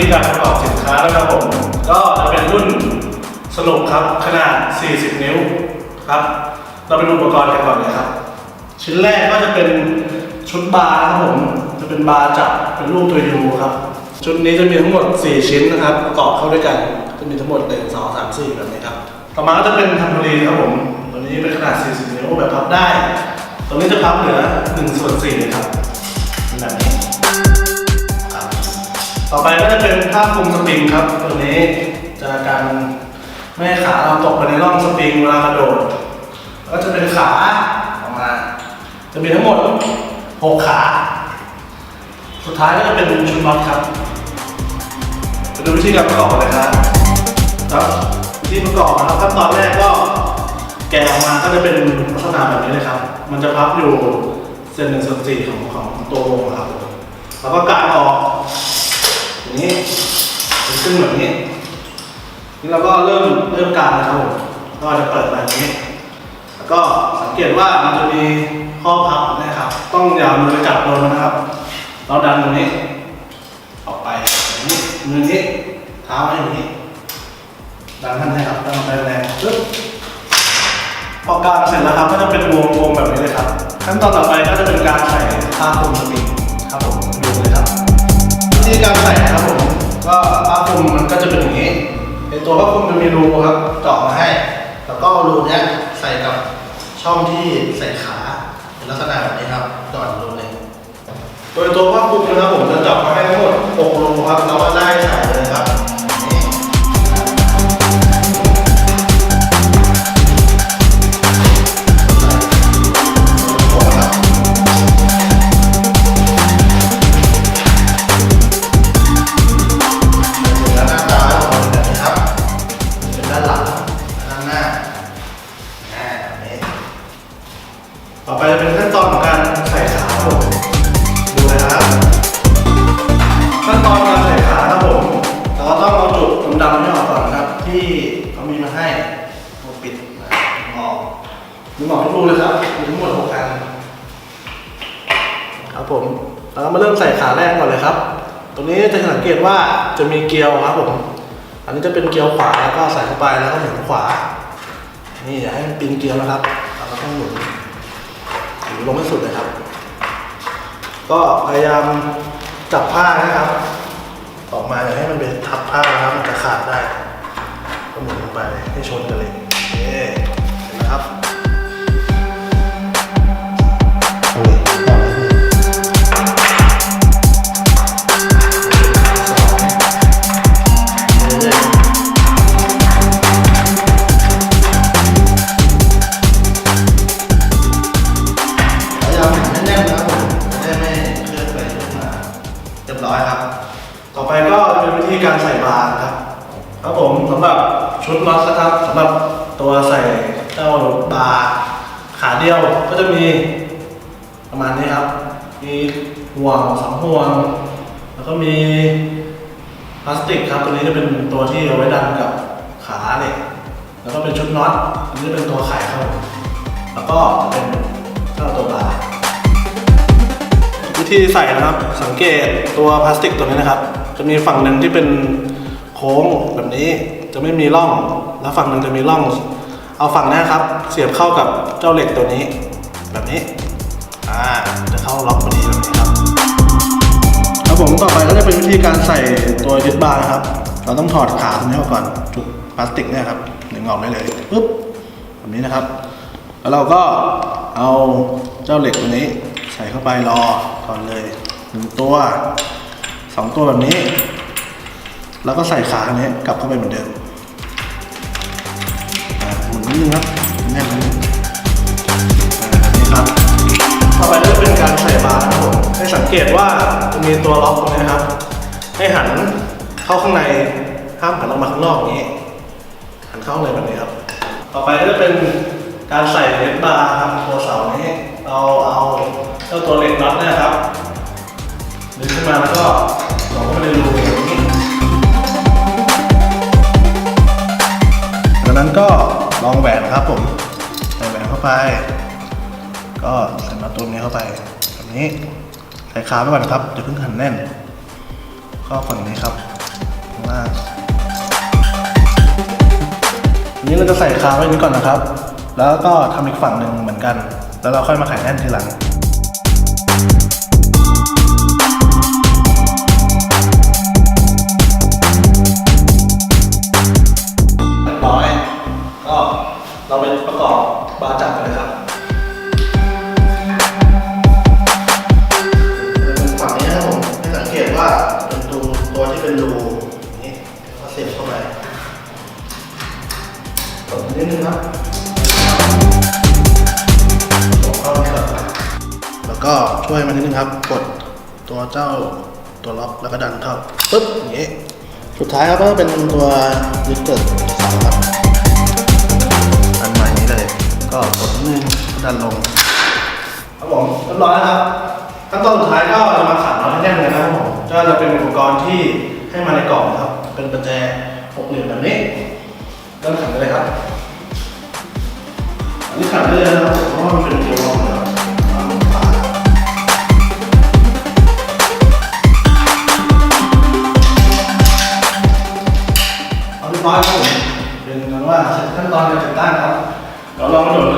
ีการประกอบสินค้าแล้วครับผม ก็จะเป็นรุ่นสนุกครับขนาด 40 นิ้วครับ เราไปดูอุปกรณ์กันก่อนเลยครับ ชิ้นแรกก็จะเป็นชุดบาร์ครับผม จะเป็นบาร์จับเป็นรูปตัวยูครับ ชุดนี้จะมีทั้งหมด 4 ชิ้นนะครับ ประกอบเข้าด้วยกัน จะมีทั้งหมด1 2 3 4แบบนี้ครับ ต่อมาก็จะเป็นทัมโบลีครับผม ตัวนี้เป็นขนาด 40 นิ้วแบบพับได้ตรงนี้จะพับเหลือ1ส่วน4เลยครับ ต่อไปก็จะเป็นผ้าคุมสปริงครับตัวนี้จะกันไม่ให้ขาเราตกไปในร่องสปริงเวลากระโดด ก็จะเป็นขาออกมา จะมีทั้งหมด 6 ขา สุดท้ายก็จะเป็นชุดน็อตครับไปดูวิธีการประกอบกันเลยครับครับวิธีประกอบนะครับขั้นตอนแรกก็แกะออกมาก็จะเป็นลักษณะแบบนี้เลยครับ มันจะพับอยู่เซนหนึ่งส่วนสี่ของของตัววงครับ แล้วก็กางออก อย่างนี้เป็นขึ้นแบบนี้ นี่เราก็เริ่มเริ่มการนะครับผมก็จะเปิดแบบนี้ แล้วก็สังเกตว่ามันจะมีข้อพับนะครับ ต้องอย่ามือจับโดนนะครับ เราดันตรงนี้ ออกไปอย่างนี้มือนี้เท้าไว้อย่างนี้ดันท่านนะครับดันไปแรงปึ๊บพอกางเสร็จแล้วครับก็จะเป็นวงวงแบบนี้เลยครับขั้นตอนต่อไปก็จะเป็นการใส่ผ้าคลุมสปริง ธีการใส่นะครับผมก็ผ้าคลุมมันก็จะเป็นอย่างนี้ในตัวผ้าคลุมจะมีรูครับเจาะมาให้ แล้วก็เอารูเนี้ยใส่กับช่องที่ใส่ขาเป็นลักษณะแบบนี้ครับจอดรูเลยโดยตัวผ้าคลุมนะครับผมจะเจาะมาให้ทั้งหมด6รูครับเราก็ได้ ครับผมเรามาเริ่มใส่ขาแรกก่อนเลยครับ ตรงนี้จะสังเกตว่าจะมีเกลียวครับผมอันนี้จะเป็นเกลียวขวาแล้วก็ใส่เข้าไปแล้วก็หมุนขวา นี่อย่าให้มันปีนเกลียวนะครับเราก็ต้องหมุนหมุนลงให้สุดเลยครับ ก็พยายามจับผ้านะครับ ออกมาอย่าให้มันเป็นทับผ้านะครับมันจะขาดได้ ก็หมุนลงไปให้ชนกันเลย ครับผมสำหรับชุดน็อตนะครับสำหรับตัวใส่เจ้าบาร์ขาเดียวก็จะมีประมาณนี้ครับ มีห่วงสองห่วง แล้วก็มีพลาสติกครับตัวนี้จะเป็นตัวที่เอาไว้ดันกับขาเหล็กแล้วก็เป็นชุดน็อตอันนี้เป็นตัวไขครับแล้วก็จะเป็นเจ้าตัวบาร์วิธีใส่นะครับสังเกตตัวพลาสติกตัวนี้นะครับ จะมีฝั่งหนึ่งที่เป็น โค้งแบบนี้จะไม่มีร่อง แล้วฝั่งหนึ่งจะมีร่อง เอาฝั่งนี้ครับ เสียบเข้ากับเจ้าเหล็กตัวนี้ แบบนี้อ่าจะเข้าล็อกพอดีแบบนี้ครับครับผมต่อไปก็จะเป็นวิธีการใส่ตัวยึดบาร์นะครับ เราต้องถอดขาตรงนี้ออกก่อนจุกพลาสติกเนี่ยครับดึงออกได้เลยปุ๊บแบบนี้นะครับ แล้วเราก็เอาเจ้าเหล็กตัวนี้ ใส่เข้าไปรอก่อนเลยหนึ่งตัวสองตัวแบบนี้ แล้วก็ใส่ขาอันนี้กลับเข้าไปเหมือนเดิมหมุนนิดนึงครับแน่นนิดนึงอ่าแบบนี้ครับต่อไปก็จะเป็นการใส่บาร์นะครับผมให้สังเกตว่าจะมีตัวล็อกตรงนี้นะครับ ให้หันเข้าข้างในห้ามหันออกมาข้างนอกอย่างนี้ หันเข้าเลยแบบนี้ครับ ต่อไปก็จะเป็นการใส่เลนส์บาร์ครับตัวเสานี้เราเอาเจ้าตัวเล็กน็อตเนยครับดึงขึ้นมาแล้วก็สองเข้าไปในรูอย่างนี้้นก็ลองแหวนครับผมใส่แหวนเข้าไป ก็ใส่มาตุ้มนี้เข้าไปแบบนี้ใส่ขาไว้ก่อนครับจะเพิ่งหันแน่น ก็ฝั่งนี้ครับข้างล่างนี้เราจะใส่คาไว้นี้ก่อนนะครับ แล้วก็ทำอีกฝั่งหนึ่งเหมือนกัน แล้วเราค่อยมาไขแน่นทีหลัง เป็นรูนี่เขาเสียบเข้าไปกดนิดนึงครับส่งเข้าไปก่อนแล้วก็ช่วยมันนิดนึงครับ กดตัวเจ้าตัวล็อกแล้วก็ดันเข้าปึ๊บอย่างนี้สุดท้ายครับก็เป็นตัวยึดเกิดสาครับอันใหม่นี้เลย ก็กดนิดนึงดันลงครับผมเรียบร้อยแล้วครับขั้นตอนสุดท้ายก็จะมาขันน็อตให้แน่นเลยนะครับผมก็จะเป็นอุปกรณ์ที่ ให้มาในกล่องนะครับ เป็นประแจหกเหลี่ยมแบบนี้เริ่มขันเลยครับ อันนี้ขันได้เลยนะครับเพราะว่ามันเป็นตัวล็อกนะครับวเอาเรียบร้อยครับผมเป็นกันว่าเสร็จขั้นตอนการติดตั้งครับเราลองมาโด